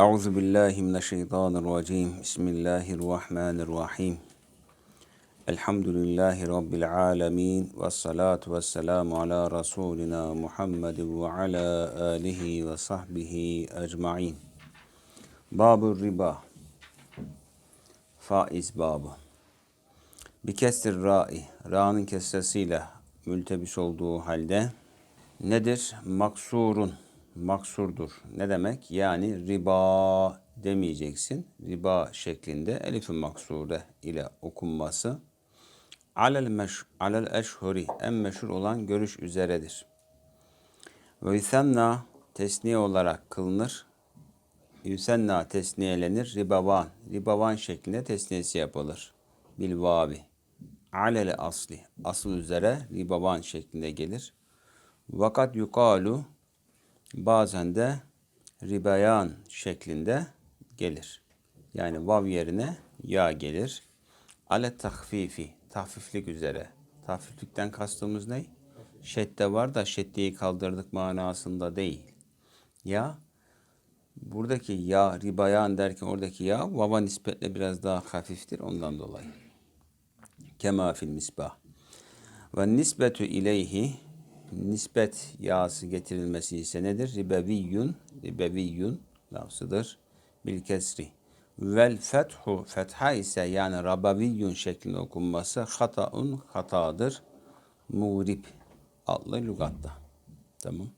Euzu billahi mineşşeytanirracim. Bismillahirrahmanirrahim. Elhamdülillahi rabbil alamin ve salatu vesselamu ala rasulina Muhammed ve ala alihi ve sahbihi ecmaîn. Babur riba. Faiz babı. Bir kestir ra'i, ra'nın kesresiyle mültebis olduğu halde nedir? Maksurun, maksurdur. Ne demek? Yani riba demeyeceksin. Riba şeklinde elif-i maksure ile okunması alel, meş, alel eşhuri en meşhur olan görüş üzeredir. Ve yusenna tesniye olarak kılınır. Yusenna tesniyelenir. Ribavan, ribavan şeklinde tesniyesi yapılır. Bil vavi. Alel asli, asıl üzere ribavan şeklinde gelir. Vakat yukalu bazen de ribayan şeklinde gelir. Yani vav yerine ya gelir. Ale tahfifi, tahfiflik üzere. Tahfiflikten kastımız ne? Şedde var da şeddeyi kaldırdık manasında değil. Ya buradaki ya ribayan derken oradaki ya vava nispetle biraz daha hafiftir ondan dolayı. Kema fil misbah. Ve nisbetu ileyhi nispet yağısı getirilmesi ise nedir? Ribeviyyun, ribeviyyun lafzıdır. Bil kesri. Vel fethu, fetha ise yani rabaviyyun şeklinde okunması hataun hatadır. Muğrib adlı lügatta. Tamam.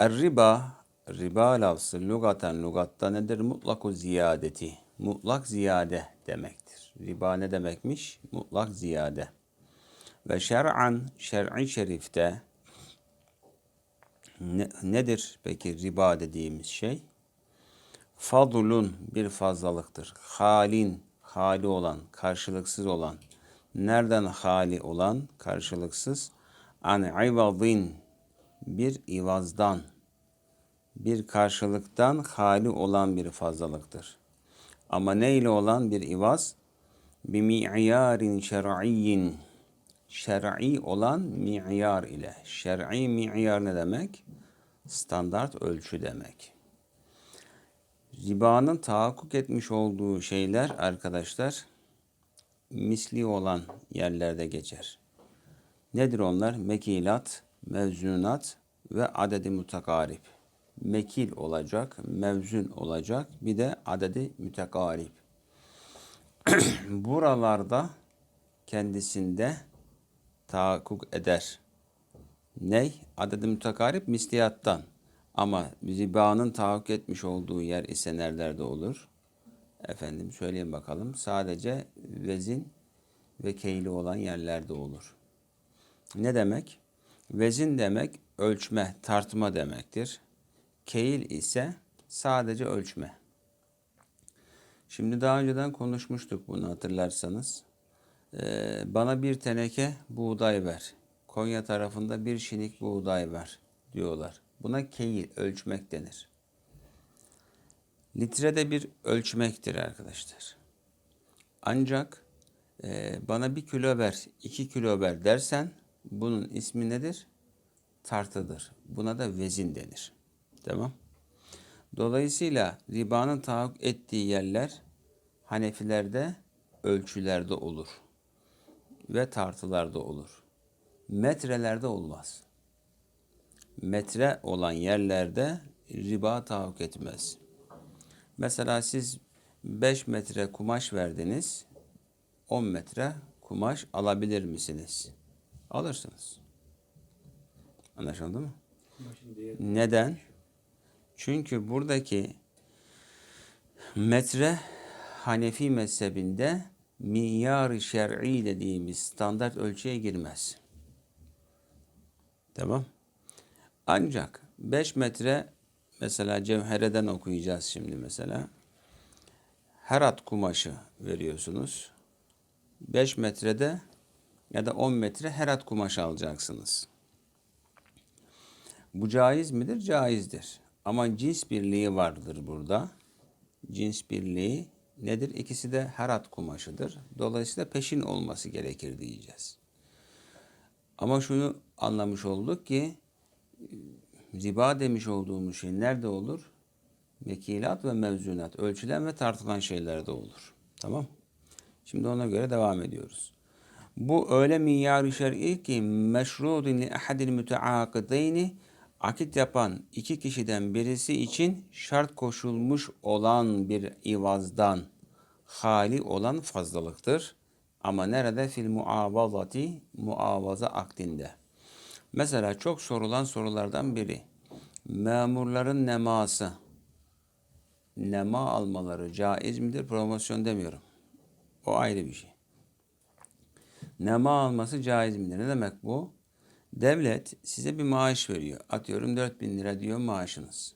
Er riba, riba lafzı lügaten lügatta nedir? Mutlaku ziyadeti. Mutlak ziyade demektir. Riba ne demekmiş? Mutlak ziyade. Ve şer'an, şer'i şerifte ne, nedir peki riba dediğimiz şey? Fadlun bir fazlalıktır. Halin, hali olan, karşılıksız olan. Nereden hali olan, karşılıksız? An ivadin, bir ivazdan, bir karşılıktan hali olan bir fazlalıktır. Ama neyle olan bir ivaz? Bimi'yarin şer'iyyin, şer'i olan mi'yar ile. Şer'i mi'yar ne demek? Standart ölçü demek. Ribanın tahakkuk etmiş olduğu şeyler arkadaşlar misli olan yerlerde geçer. Nedir onlar? Mekilat, mevzunat ve adedi mutakarip. Mekil olacak, mevzun olacak, bir de adedi mütekarip. Buralarda kendisinde tahakkuk eder. Ney? Adedi mütekarip misliyattan. Ama ribanın tahakkuk etmiş olduğu yer ise nerelerde olur? Efendim söyleyin bakalım. Sadece vezin ve keyli olan yerlerde olur. Ne demek? Vezin demek ölçme, tartma demektir. Keyil ise sadece ölçme. Şimdi daha önceden konuşmuştuk bunu hatırlarsanız. Ee, bana bir teneke buğday ver. Konya tarafında bir şinik buğday ver diyorlar. Buna keyil, ölçmek denir. Litre de bir ölçmektir arkadaşlar. Ancak e, bana bir kilo ver, iki kilo ver dersen bunun ismi nedir? Tartıdır. Buna da vezin denir. Tamam. Dolayısıyla ribanın tahakkuk ettiği yerler Hanefilerde ölçülerde olur ve tartılarda olur. Metrelerde olmaz. Metre olan yerlerde riba tahakkuk etmez. Mesela siz 5 metre kumaş verdiniz, 10 metre kumaş alabilir misiniz? Alırsınız. Anlaşıldı mı? Neden? Çünkü buradaki metre Hanefi mezhebinde miyar şer'i dediğimiz standart ölçüye girmez. Tamam. Ancak 5 metre mesela cevhereden okuyacağız şimdi mesela. Herat kumaşı veriyorsunuz. 5 metrede ya da 10 metre herat kumaş alacaksınız. Bu caiz midir? Caizdir. Ama cins birliği vardır burada. Cins birliği nedir? İkisi de herat kumaşıdır. Dolayısıyla peşin olması gerekir diyeceğiz. Ama şunu anlamış olduk ki riba demiş olduğumuz şey nerede olur? Mekilat ve mevzunat. Ölçülen ve tartılan şeyler de olur. Tamam. Şimdi ona göre devam ediyoruz. Bu öyle miyyar-ı şer'i ki meşrudun li ahadil müteakideyni akit yapan iki kişiden birisi için şart koşulmuş olan bir ivazdan hali olan fazlalıktır. Ama nerede? Fil muavazati muavaza akdinde. Mesela çok sorulan sorulardan biri. Memurların neması. Nema almaları caiz midir? Promosyon demiyorum. O ayrı bir şey. Nema alması caiz midir? Ne demek bu? Devlet size bir maaş veriyor. Atıyorum 4000 lira diyor maaşınız.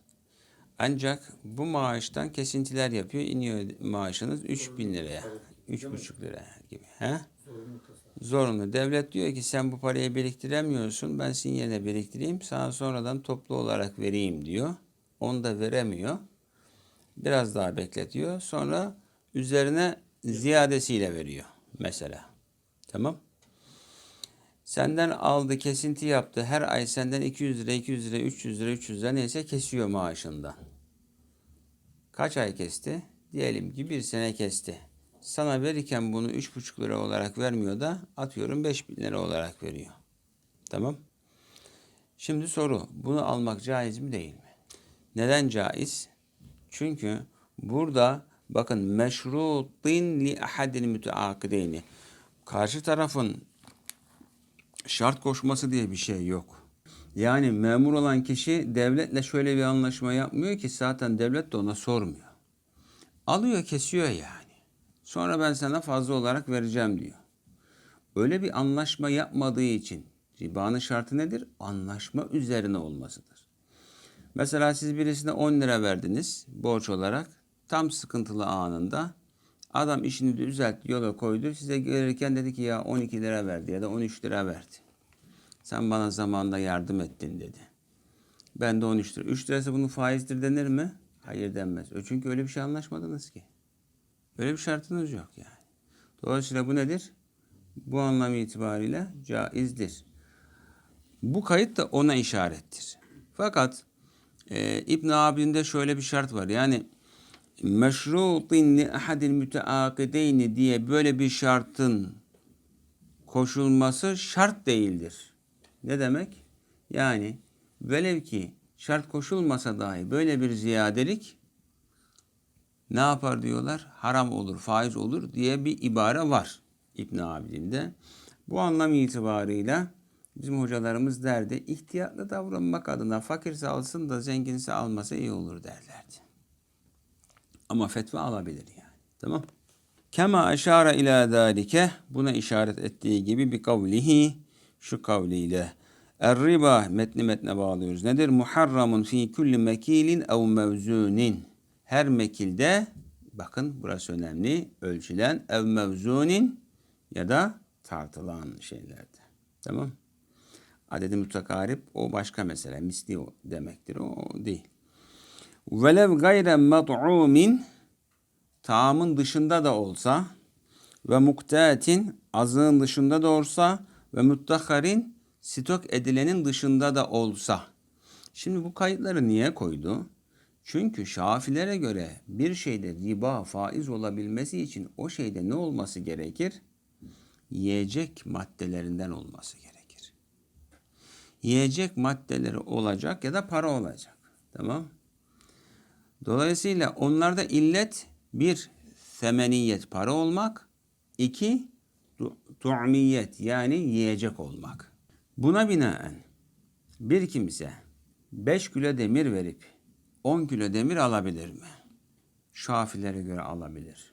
Ancak bu maaştan kesintiler yapıyor. iniyor maaşınız 3000 liraya. 3,5 lira gibi. He? Zorunlu. Devlet diyor ki sen bu parayı biriktiremiyorsun. Ben senin yerine biriktireyim. Sana sonradan toplu olarak vereyim diyor. Onu da veremiyor. Biraz daha bekletiyor. Sonra üzerine ziyadesiyle veriyor mesela. Tamam. Senden aldı, kesinti yaptı. Her ay senden 200 lira, 200 lira, 300 lira, 300 lira neyse kesiyor maaşından. Kaç ay kesti? Diyelim ki bir sene kesti. Sana verirken bunu 3,5 lira olarak vermiyor da atıyorum 5000 lira olarak veriyor. Tamam. Şimdi soru. Bunu almak caiz mi değil mi? Neden caiz? Çünkü burada bakın meşrutin li ahadil müteakideyni. Karşı tarafın şart koşması diye bir şey yok. Yani memur olan kişi devletle şöyle bir anlaşma yapmıyor ki zaten devlet de ona sormuyor. Alıyor kesiyor yani. Sonra ben sana fazla olarak vereceğim diyor. Öyle bir anlaşma yapmadığı için ribanın şartı nedir? Anlaşma üzerine olmasıdır. Mesela siz birisine 10 lira verdiniz borç olarak. Tam sıkıntılı anında adam işini düzeltti, yola koydu. Size gelirken dedi ki ya 12 lira verdi ya da 13 lira verdi. Sen bana zamanında yardım ettin dedi. Ben de 13 lira. 3 lirası bunun faizdir denir mi? Hayır denmez. Çünkü öyle bir şey anlaşmadınız ki. Öyle bir şartınız yok yani. Dolayısıyla bu nedir? Bu anlam itibariyle caizdir. Bu kayıt da ona işarettir. Fakat e, İbn Abidin'de şöyle bir şart var. Yani meşrutin li ahadil müteakideyni diye böyle bir şartın koşulması şart değildir. Ne demek? Yani velev ki şart koşulmasa dahi böyle bir ziyadelik ne yapar diyorlar? Haram olur, faiz olur diye bir ibare var İbn Abidin'de. Bu anlam itibarıyla bizim hocalarımız derdi ihtiyatlı davranmak adına fakirse alsın da zenginse almasa iyi olur derlerdi. Ama fetva alabilir yani. Tamam. Kema aşara ila zalike buna işaret ettiği gibi bir kavlihi şu kavliyle Er-riba metni metne bağlıyoruz. Nedir? Muharramun fi kulli mekilin ev mevzunin. Her mekilde bakın burası önemli. Ölçülen ev mevzunin ya da tartılan şeylerde. Tamam. Adedi mutakarip o başka mesele. Misli o demektir. O değil. Velev gayre mat'umin taamın dışında da olsa ve mukteatin azığın dışında da olsa ve muttaharin stok edilenin dışında da olsa. Şimdi bu kayıtları niye koydu? Çünkü şafilere göre bir şeyde riba faiz olabilmesi için o şeyde ne olması gerekir? Yiyecek maddelerinden olması gerekir. Yiyecek maddeleri olacak ya da para olacak. Tamam? Dolayısıyla onlarda illet bir semeniyet para olmak, iki tu'miyet yani yiyecek olmak. Buna binaen bir kimse 5 kilo demir verip 10 kilo demir alabilir mi? Şafilere göre alabilir.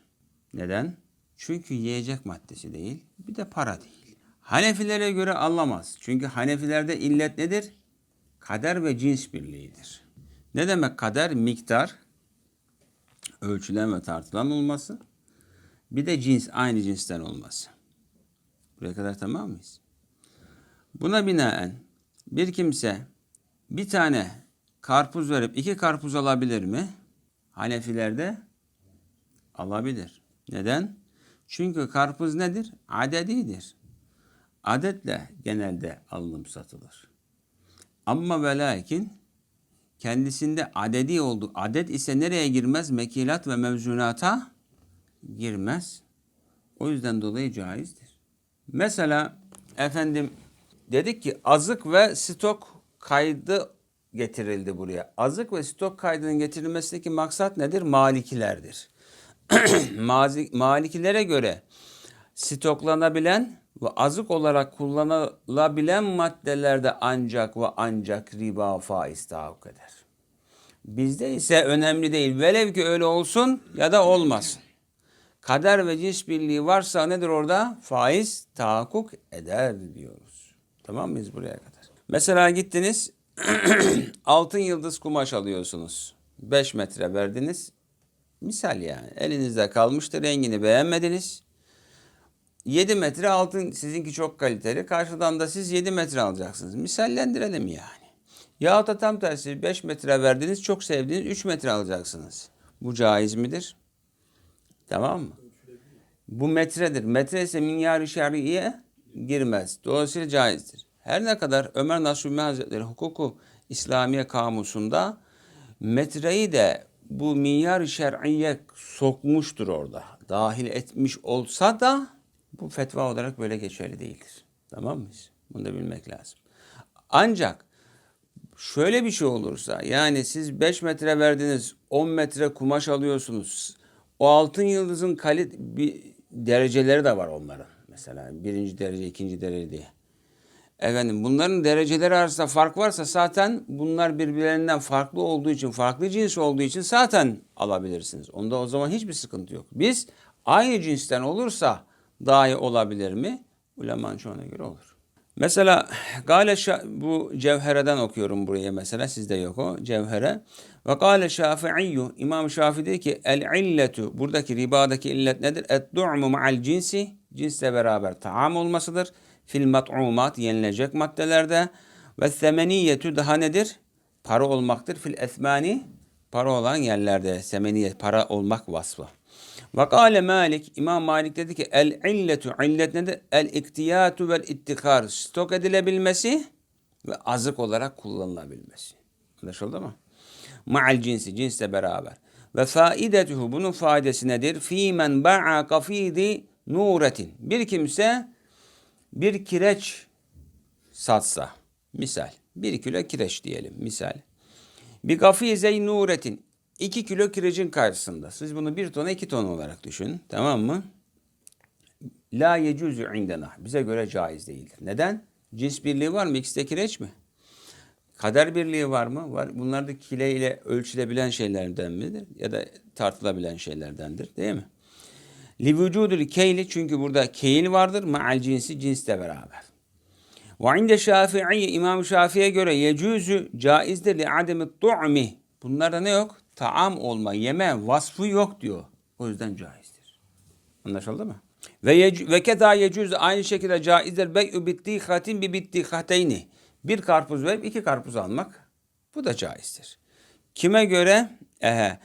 Neden? Çünkü yiyecek maddesi değil, bir de para değil. Hanefilere göre alamaz. Çünkü Hanefilerde illet nedir? Kader ve cins birliğidir. Ne demek kader? Miktar, ölçülen ve tartılan olması. Bir de cins, aynı cinsten olması. Buraya kadar tamam mıyız? Buna binaen bir kimse bir tane karpuz verip iki karpuz alabilir mi? Hanefilerde alabilir. Neden? Çünkü karpuz nedir? Adedidir. Adetle genelde alınıp satılır. Ama ve lakin kendisinde adedi oldu. Adet ise nereye girmez? Mekilat ve mevzunata girmez. O yüzden dolayı caizdir. Mesela efendim dedik ki azık ve stok kaydı getirildi buraya. Azık ve stok kaydının getirilmesindeki maksat nedir? Malikilerdir. Malikilere göre stoklanabilen ve azık olarak kullanılabilen maddelerde ancak ve ancak riba faiz tahakkuk eder. Bizde ise önemli değil. Velev ki öyle olsun ya da olmasın. Kader ve cins birliği varsa nedir orada? Faiz tahakkuk eder diyoruz. Tamam mıyız buraya kadar? Mesela gittiniz altın yıldız kumaş alıyorsunuz. 5 metre verdiniz. Misal yani elinizde kalmıştı rengini beğenmediniz. 7 metre altın sizinki çok kaliteli. Karşıdan da siz 7 metre alacaksınız. Misallendirelim yani. Yahut da tam tersi 5 metre verdiniz çok sevdiğiniz 3 metre alacaksınız. Bu caiz midir? Tamam mı? Bu metredir. Metre ise minyar-ı girmez. Dolayısıyla caizdir. Her ne kadar Ömer Nasuhi Hazretleri hukuku İslamiye kamusunda metreyi de bu minyar-ı şer'iye sokmuştur orada. Dahil etmiş olsa da bu fetva olarak böyle geçerli değildir. Tamam mıyız? Bunu da bilmek lazım. Ancak şöyle bir şey olursa yani siz 5 metre verdiniz 10 metre kumaş alıyorsunuz. O altın yıldızın kalit bir dereceleri de var onların. Mesela birinci derece, ikinci derece diye. Efendim bunların dereceleri arasında fark varsa zaten bunlar birbirlerinden farklı olduğu için, farklı cins olduğu için zaten alabilirsiniz. Onda o zaman hiçbir sıkıntı yok. Biz aynı cinsten olursa dahi olabilir mi? Ulemanın çoğuna göre olur. Mesela Gale bu Cevhere'den okuyorum buraya mesela sizde yok o Cevhere. Ve Gale Şafi'iyyu İmam Şafii diyor ki el illetu buradaki ribadaki illet nedir? Et du'mu ma'al cinsi cinsle beraber taam olmasıdır. Fil mat'umat yenilecek maddelerde ve semeniyetü daha nedir? Para olmaktır. Fil esmani para olan yerlerde semeniyet para olmak vasfı. Ve kâle Malik, İmam Malik dedi ki el illetu, illet nedir? El iktiyatu vel ittikar, stok edilebilmesi ve azık olarak kullanılabilmesi. Anlaşıldı mı? Ma'al cinsi, cinsle beraber. Ve faidetuhu, bunun faydası nedir? Fî men ba'a kafidi nuretin. Bir kimse bir kireç satsa, misal, bir kilo kireç diyelim, misal. Bir gafizey nuretin. 2 kilo kirecin karşısında. Siz bunu 1 tona 2 ton olarak düşünün. Tamam mı? La yecuzu indena. Bize göre caiz değildir. Neden? Cins birliği var mı? İkisi de kireç mi? Kader birliği var mı? Var. Bunlar da kile ile ölçülebilen şeylerden midir? Ya da tartılabilen şeylerdendir. Değil mi? Li vücudul keyli çünkü burada keyil vardır. Ma'al cinsi cinsle beraber. Ve inde Şafii İmam Şafii'ye göre yecuzu caizdir li ademi tu'mi. Bunlarda ne yok? Taam olma, yeme vasfı yok diyor. O yüzden caizdir. Anlaşıldı mı? Ve ve keda yecuz aynı şekilde caizdir bey'ü bittihatin bi bittihateyni. Bir karpuz verip iki karpuz almak bu da caizdir. Kime göre? Ehe,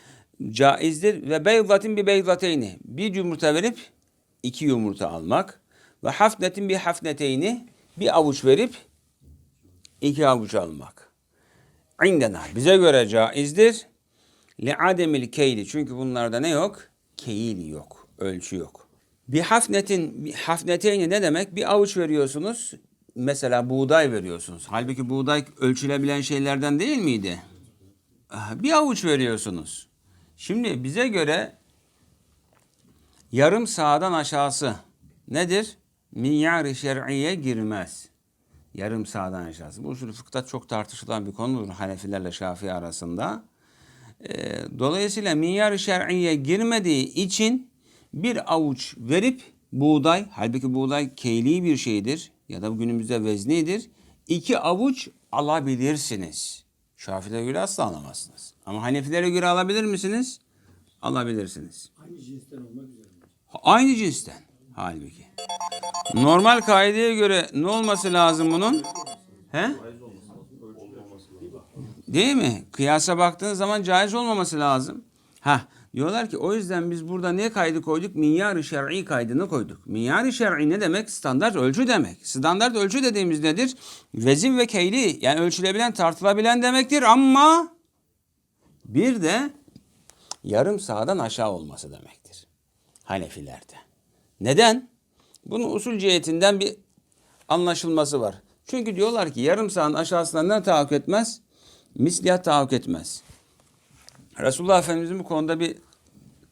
caizdir ve beyzatin bi beyzateyni. Bir yumurta verip iki yumurta almak ve hafnetin bir hafneteyni bir avuç verip iki avuç almak. İndena bize göre caizdir. Li ademil keyli çünkü bunlarda ne yok? Keyil yok, ölçü yok. Bir hafnetin, bir hafneteyni ne demek? Bir avuç veriyorsunuz. Mesela buğday veriyorsunuz. Halbuki buğday ölçülebilen şeylerden değil miydi? Bir avuç veriyorsunuz. Şimdi bize göre yarım sağdan aşağısı nedir? Minyar-ı şer'iye girmez. Yarım sağdan aşağısı. Bu usulü fıkıhta çok tartışılan bir konudur Hanefilerle Şafii arasında. Dolayısıyla minyar-ı şer'iye girmediği için bir avuç verip buğday, halbuki buğday keyli bir şeydir ya da günümüzde veznidir. İki avuç alabilirsiniz. Şafilere göre asla alamazsınız. Ama Hanefilere göre alabilir misiniz? Alabilirsiniz. Aynı cinsten olmak üzere. Aynı cinsten halbuki. Normal kaideye göre ne olması lazım bunun? He? Değil mi? Kıyasa baktığınız zaman caiz olmaması lazım. Ha diyorlar ki o yüzden biz burada ne kaydı koyduk? Minyar-ı şer'i kaydını koyduk. Minyar-ı şer'i ne demek? Standart ölçü demek. Standart ölçü dediğimiz nedir? Vezin ve keyli yani ölçülebilen, tartılabilen demektir ama Bir de yarım sağdan aşağı olması demektir. Hanefilerde. Neden? Bunun usul cihetinden bir anlaşılması var. Çünkü diyorlar ki yarım sağın aşağısından ne tahakkuk etmez? Misliyat tahakkuk etmez. Resulullah Efendimizin bu konuda bir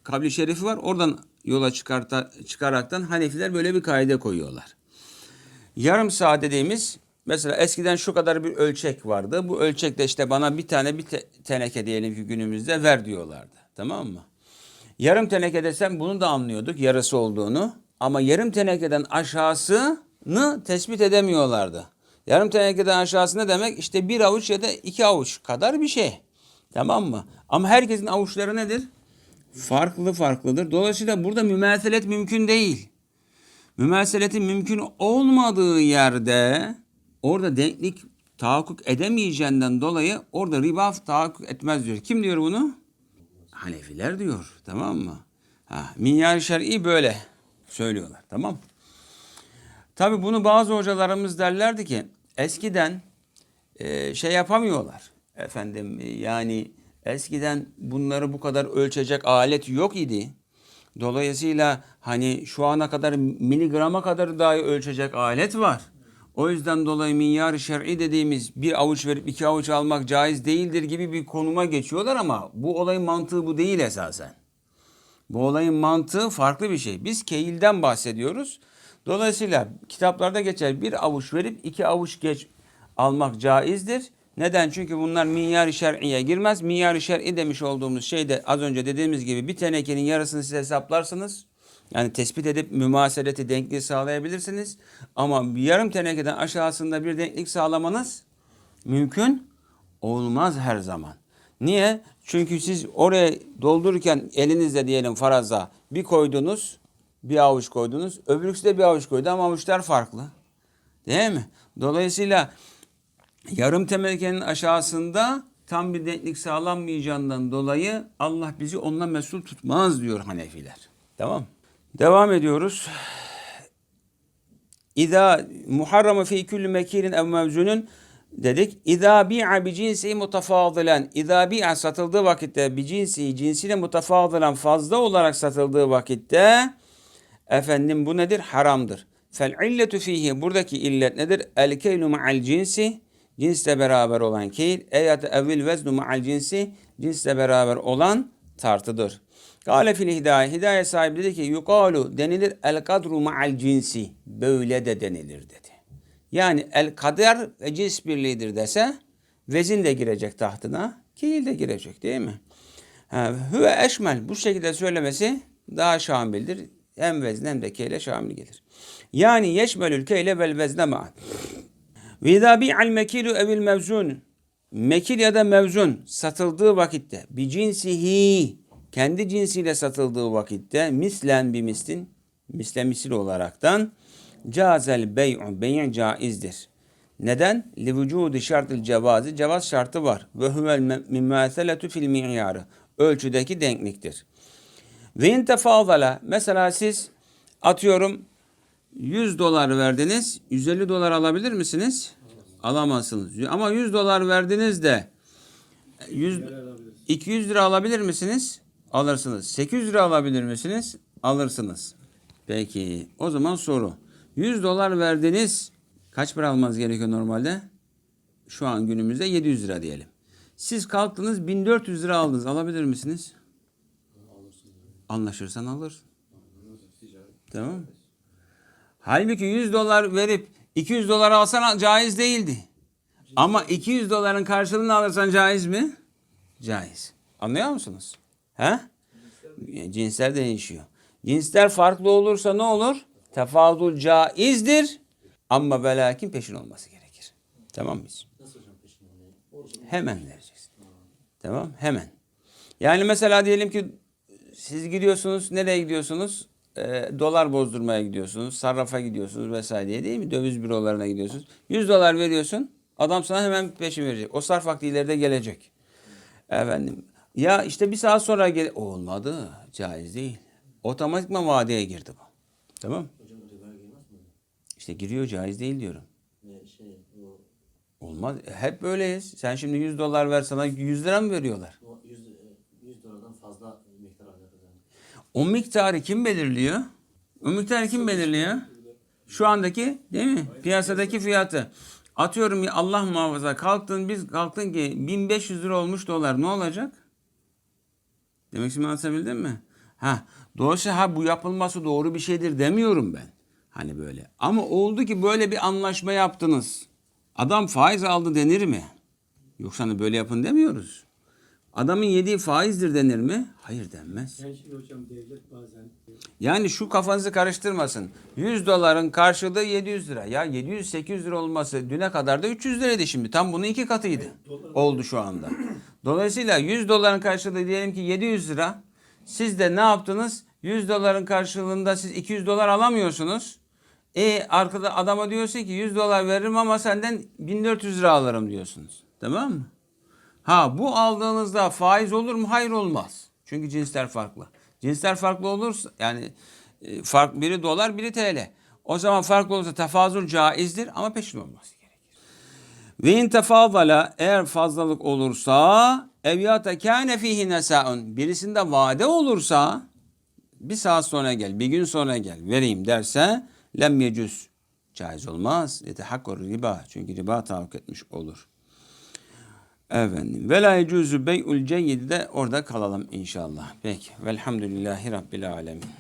kabli şerifi var. Oradan yola çıkarta, çıkaraktan Hanefiler böyle bir kaide koyuyorlar. Yarım saat dediğimiz mesela eskiden şu kadar bir ölçek vardı. Bu ölçekte işte bana bir tane bir te- teneke diyelim ki günümüzde ver diyorlardı. Tamam mı? Yarım teneke desem bunu da anlıyorduk yarısı olduğunu. Ama yarım tenekeden aşağısını tespit edemiyorlardı. Yarım tenekeden aşağısı ne demek? İşte bir avuç ya da iki avuç kadar bir şey. Tamam mı? Ama herkesin avuçları nedir? Farklı farklıdır. Dolayısıyla burada mümeselet mümkün değil. Mümeseletin mümkün olmadığı yerde orada denklik tahakkuk edemeyeceğinden dolayı orada riba tahakkuk etmez diyor. Kim diyor bunu? Hanefiler diyor. Tamam mı? Ha, minyar şer'i böyle söylüyorlar. Tamam. Tabi bunu bazı hocalarımız derlerdi ki eskiden e, şey yapamıyorlar. Efendim e, yani eskiden bunları bu kadar ölçecek alet yok idi. Dolayısıyla hani şu ana kadar miligrama kadar dahi ölçecek alet var. O yüzden dolayı minyar şer'i dediğimiz bir avuç verip iki avuç almak caiz değildir gibi bir konuma geçiyorlar ama bu olayın mantığı bu değil esasen. Bu olayın mantığı farklı bir şey. Biz keyilden bahsediyoruz. Dolayısıyla kitaplarda geçer bir avuç verip iki avuç geç almak caizdir. Neden? Çünkü bunlar minyar-ı şer'iye girmez. Minyar-ı şer'i demiş olduğumuz şeyde az önce dediğimiz gibi bir tenekenin yarısını siz hesaplarsınız. Yani tespit edip mümaseleti denkliği sağlayabilirsiniz. Ama yarım tenekeden aşağısında bir denklik sağlamanız mümkün olmaz her zaman. Niye? Çünkü siz oraya doldururken elinizle diyelim faraza bir koydunuz, bir avuç koydunuz. Öbürküsü de bir avuç koydu ama avuçlar farklı. Değil mi? Dolayısıyla yarım tenekenin aşağısında tam bir denklik sağlanmayacağından dolayı Allah bizi ondan mesul tutmaz diyor Hanefiler. Tamam. Devam ediyoruz. İza muharrama fi kulli mekirin ev mevzunun dedik. İza bi'a bi cinsi mutafadilen. İza bi'a satıldığı vakitte bi cinsi cinsiyle mutafadilen fazla olarak satıldığı vakitte efendim bu nedir? Haramdır. Fel illetu fihi buradaki illet nedir? El keylu ma'al cinsi cinsle beraber olan keyl eyat evil veznu ma'al cinsi cinsle beraber olan tartıdır. Kale fil hidaye. Hidaye sahibi dedi ki yukalu denilir el kadru ma'al cinsi. Böyle de denilir dedi. Yani el kader ve cins birliğidir dese vezin de girecek tahtına. Keyil de girecek değil mi? Hüve eşmel. Bu şekilde söylemesi daha şamildir. Hem vezn hem de keyle şamil gelir. Yani yeşmelül keyle vel vezne ma'an. Ve izâ bi'al mekilu evil mevzun. Mekil ya da mevzun satıldığı vakitte bir cinsihi kendi cinsiyle satıldığı vakitte mislen bir mislin misle misil olaraktan cazel bey'u bey' caizdir. Neden? Li vücudi şartıl cevazi cevaz şartı var. Ve huvel mümâseletu fil mi'yarı. Ölçüdeki denkliktir. Ve in tefadala mesela siz atıyorum 100 dolar verdiniz. 150 dolar alabilir misiniz? Alamazsınız. Ama 100 dolar verdiniz de 100 200 lira alabilir misiniz? Alırsınız. 800 lira alabilir misiniz? Alırsınız. Peki o zaman soru. 100 dolar verdiniz. Kaç para almanız gerekiyor normalde? Şu an günümüzde 700 lira diyelim. Siz kalktınız 1400 lira aldınız. Alabilir misiniz? Anlaşırsan alırsın. Tamam? Halbuki 100 dolar verip 200 dolar alsan caiz değildi. Ama 200 doların karşılığını alırsan caiz mi? Caiz. Anlıyor musunuz? He? Cinsler değişiyor. Cinsler farklı olursa ne olur? Tefadul caizdir. Ama ve lakin peşin olması gerekir. Tamam mıyız? Hemen vereceksin. Tamam Hemen. Yani mesela diyelim ki siz gidiyorsunuz. Nereye gidiyorsunuz? Ee, dolar bozdurmaya gidiyorsunuz. Sarrafa gidiyorsunuz vesaire değil mi? Döviz bürolarına gidiyorsunuz. 100 dolar veriyorsun. Adam sana hemen peşin verecek. O sarf vakti ileride gelecek. Efendim. Ya işte bir saat sonra gel olmadı. Caiz değil. Otomatikman vadeye girdi bu. Tamam. Hocam ödeme girmez mi? İşte giriyor caiz değil diyorum. Ne şey o, Olmaz. Hep böyleyiz. Sen şimdi 100 dolar ver sana 100 lira mı veriyorlar? o yüzde miktar alakalı. O miktarı kim belirliyor? O miktarı kim belirliyor? Şu andaki değil mi? Piyasadaki fiyatı. Atıyorum ya Allah muhafaza kalktın biz kalktın ki 1500 lira olmuş dolar ne olacak? Demek istediğimi anlatabildim mi? Ha, dolayısıyla ha bu yapılması doğru bir şeydir demiyorum ben. Hani böyle. Ama oldu ki böyle bir anlaşma yaptınız. Adam faiz aldı denir mi? Yoksa hani böyle yapın demiyoruz. Adamın yediği faizdir denir mi? Hayır denmez. Şey hocam devlet bazen Yani şu kafanızı karıştırmasın. 100 doların karşılığı 700 lira. Ya 700-800 lira olması düne kadar da 300 liraydı şimdi. Tam bunun iki katıydı. Oldu şu anda. Dolayısıyla 100 doların karşılığı diyelim ki 700 lira. Siz de ne yaptınız? 100 doların karşılığında siz 200 dolar alamıyorsunuz. E arkada adama diyorsun ki 100 dolar veririm ama senden 1400 lira alırım diyorsunuz. Tamam mı? Ha bu aldığınızda faiz olur mu? Hayır olmaz. Çünkü cinsler farklı. Cinsler farklı olursa yani e, fark biri dolar biri TL. O zaman farklı olursa tefazül caizdir ama peşin olması gerekir. Ve in tefazala eğer fazlalık olursa evyata kâne fihi nesâun birisinde vade olursa bir saat sonra gel, bir gün sonra gel vereyim derse lem yecüz caiz olmaz. Yetehakkur riba çünkü riba tahakkuk etmiş olur. Efendim. Ve la yecuzu bey'ul de orada kalalım inşallah. Peki. Velhamdülillahi Rabbil alemin.